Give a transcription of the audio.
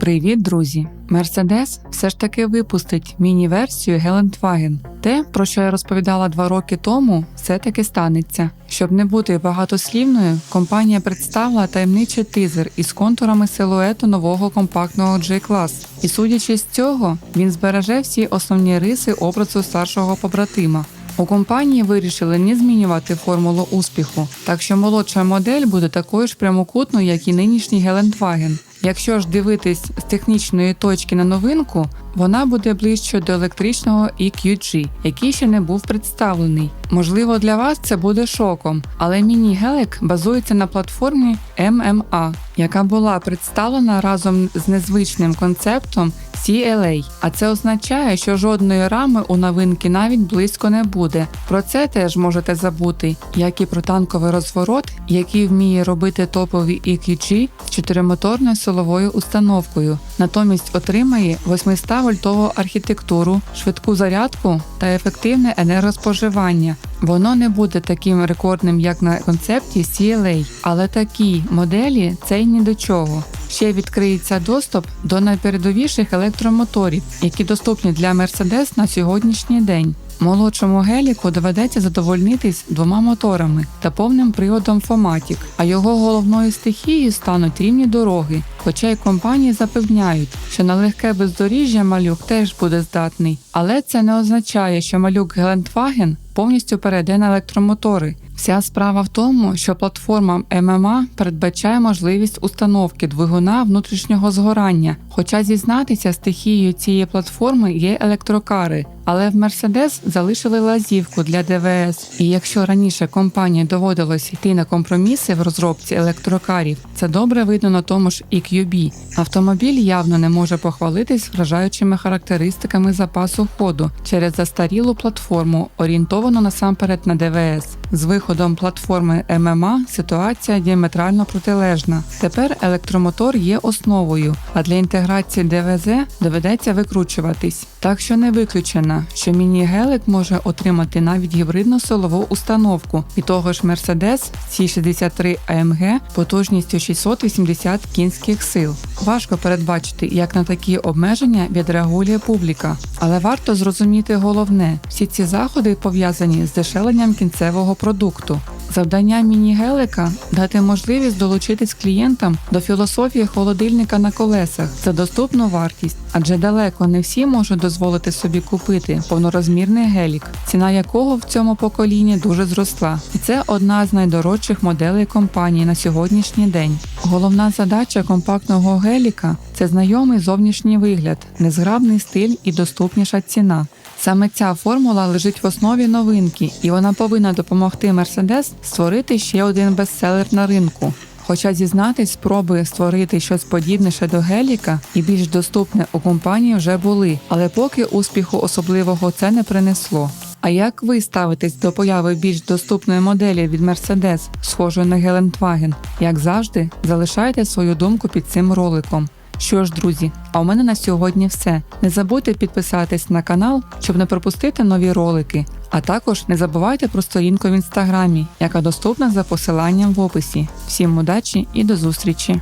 Привіт, друзі! Мерседес все ж таки випустить міні-версію Гелендваген. Те, про що я розповідала два роки тому, все таки станеться. Щоб не бути багатослівною, компанія представила таємничий тизер із контурами силуету нового компактного G-клас. І судячи з цього, він збереже всі основні риси образу старшого побратима. У компанії вирішили не змінювати формулу успіху, так що молодша модель буде такою ж прямокутною, як і нинішній Гелендваген. Якщо ж дивитись з технічної точки на новинку, вона буде ближче до електричного EQG, який ще не був представлений. Можливо, для вас це буде шоком, але міні-гелик базується на платформі MMA, яка була представлена разом з незвичним концептом CLA, а це означає, що жодної рами у новинки навіть близько не буде. Про це теж можете забути, як і про танковий розворот, який вміє робити топові EQG з чотиримоторною силовою установкою. Натомість отримає 800 вольтову архітектуру, швидку зарядку та ефективне енергоспоживання. Воно не буде таким рекордним, як на концепті CLA, але такі моделі це й ні до чого. Ще відкриється доступ до найпередовіших електромоторів, які доступні для Mercedes на сьогоднішній день. Молодшому геліку доведеться задовольнитись двома моторами та повним приводом Фоматік, а його головною стихією стануть рівні дороги. Хоча й компанії запевняють, що на легке бездоріжжя малюк теж буде здатний, але це не означає, що малюк Гелендваген повністю перейде на електромотори. Вся справа в тому, що платформа ММА передбачає можливість установки двигуна внутрішнього згорання. Хоча зізнатися стихією цієї платформи є електрокари, але в Mercedes залишили лазівку для ДВС. І якщо раніше компанії доводилось йти на компроміси в розробці електрокарів, це добре видно на тому ж EQB. Автомобіль явно не може похвалитись вражаючими характеристиками запасу ходу через застарілу платформу, орієнтовану насамперед на ДВС. З виходом платформи ММА ситуація діаметрально протилежна. Тепер електромотор є основою, а для інтеграції ДВЗ доведеться викручуватись. Так що не виключено, що міні-гелик може отримати навіть гібридну силову установку і того ж Mercedes C63 AMG потужністю 680 кінських сил. Важко передбачити, як на такі обмеження відреагує публіка, але варто зрозуміти головне: всі ці заходи пов'язані з дешевленням кінцевого продукту. Завдання міні-гелика дати можливість долучитись клієнтам до філософії холодильника на колесах за доступну вартість, адже далеко не всі можуть дозволити собі купити повнорозмірний гелік, ціна якого в цьому поколінні дуже зросла. І це одна з найдорожчих моделей компанії на сьогоднішній день. Головна задача компактного геліка це знайомий зовнішній вигляд, незграбний стиль і доступніша ціна. Саме ця формула лежить в основі новинки, і вона повинна допомогти Mercedes створити ще один бестселер на ринку. Хоча зізнатись, спроби створити щось подібніше до геліка і більш доступне у компанії вже були, але поки успіху особливого це не принесло. А як ви ставитесь до появи більш доступної моделі від Mercedes, схожої на Гелендваген? Як завжди, залишайте свою думку під цим роликом. Що ж, друзі, а у мене на сьогодні все. Не забудьте підписатись на канал, щоб не пропустити нові ролики. А також не забувайте про сторінку в інстаграмі, яка доступна за посиланням в описі. Всім удачі і до зустрічі!